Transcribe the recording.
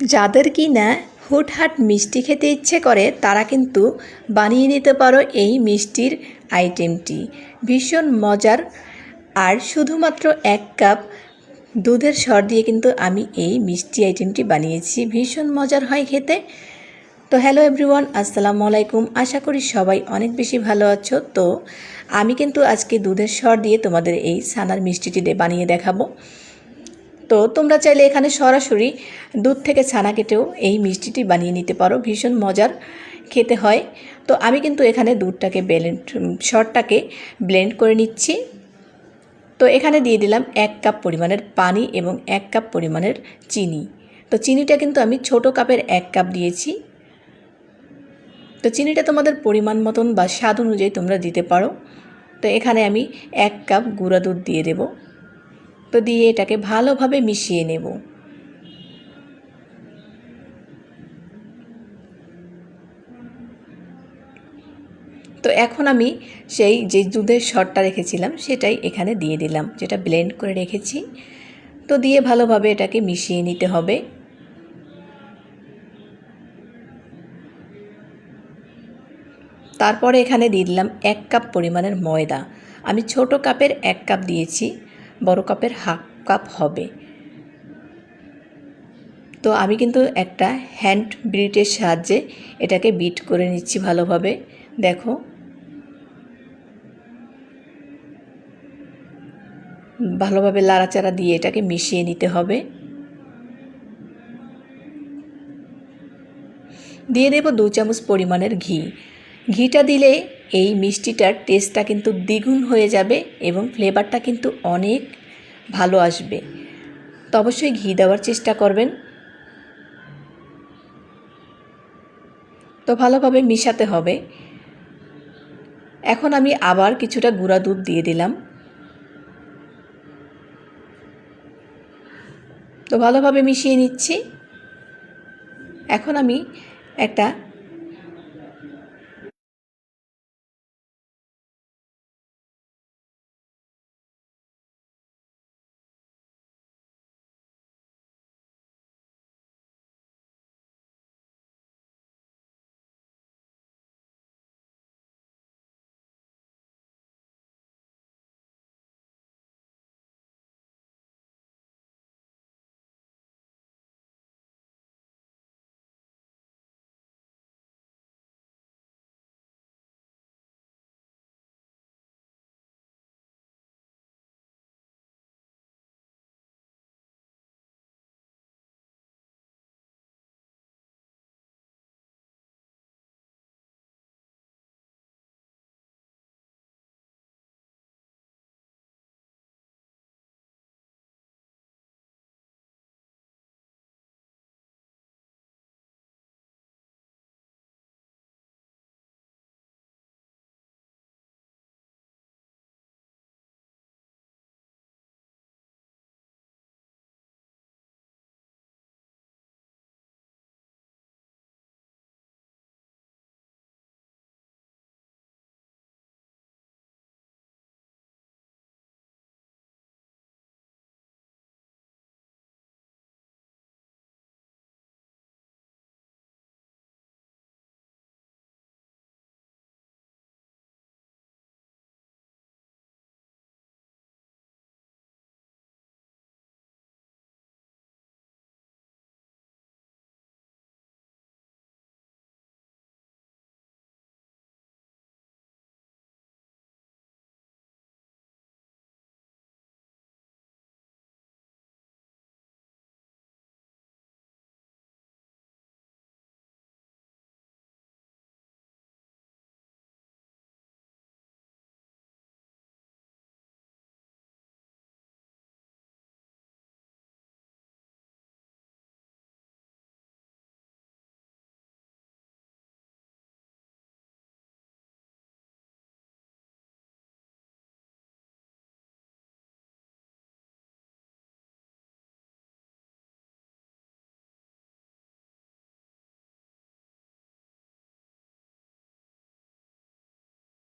যাদের কি না হুটহাট মিষ্টি খেতে ইচ্ছে করে, তারা কিন্তু বানিয়ে নিতে পারো এই মিষ্টির আইটেমটি। ভীষণ মজার। আর শুধুমাত্র এক কাপ দুধের সর দিয়ে কিন্তু আমি এই মিষ্টি আইটেমটি বানিয়েছি। ভীষণ মজার হয় খেতে। তো হ্যালো এভরিওয়ান, আসসালামু আলাইকুম। আশা করি সবাই অনেক বেশি ভালো আছো। তো আমি কিন্তু আজকে দুধের সর দিয়ে তোমাদের এই সানার মিষ্টিটি বানিয়ে দেখাবো। তো তোমরা চাইলে এখানে সরাসরি দুধ থেকে ছানা কেটেও এই মিষ্টিটি বানিয়ে নিতে পারো। ভীষণ মজার খেতে হয়। তো আমি কিন্তু এখানে দুধটাকে ব্লেন্ড সরটাকে ব্লেন্ড করে নিচ্ছি। তো এখানে দিয়ে দিলাম এক কাপ পরিমাণের পানি এবং এক কাপ পরিমাণের চিনি। তো চিনিটা কিন্তু আমি ছোট কাপের এক কাপ দিয়েছি। তো চিনিটা তোমাদের পরিমাণ মতন বা স্বাদ অনুযায়ী তোমরা দিতে পারো। তো এখানে আমি এক কাপ গুঁড়া দুধ দিয়ে দেব। দিয়ে এটাকে ভালোভাবে মিশিয়ে নেব। তো এখন আমি সেই যে দুধের শটটা রেখেছিলাম, সেটাই এখানে দিয়ে দিলাম, যেটা ব্লেন্ড করে রেখেছি। তো দিয়ে ভালোভাবে এটাকে মিশিয়ে নিতে হবে। তারপরে এখানে দিয়ে দিলাম এক কাপ পরিমাণের ময়দা। আমি ছোট কাপের এক কাপ দিয়েছি। বড় কাপের হাফ কাপ হবে। তো আমি কিন্তু একটা হ্যান্ড ব্রিটের সাহায্যে এটাকে বিট করে নিচ্ছি ভালোভাবে। দেখো। ভালোভাবে লাড়াচাড়া দিয়ে এটাকে মিশিয়ে নিতে হবে। দিয়ে দেব দু চামচ পরিমাণের ঘি। ঘিটা দিলে এই মিষ্টিটার টেস্টটা কিন্তু দ্বিগুণ হয়ে যাবে এবং ফ্লেভারটা কিন্তু অনেক ভালো আসবে। তো অবশ্যই ঘি দেওয়ার চেষ্টা করবেন। তো ভালোভাবে মিশাতে হবে। এখন আমি আবার কিছুটা গুঁড়া দুধ দিয়ে দিলাম। তো ভালোভাবে মিশিয়ে নিচ্ছি। এখন আমি একটা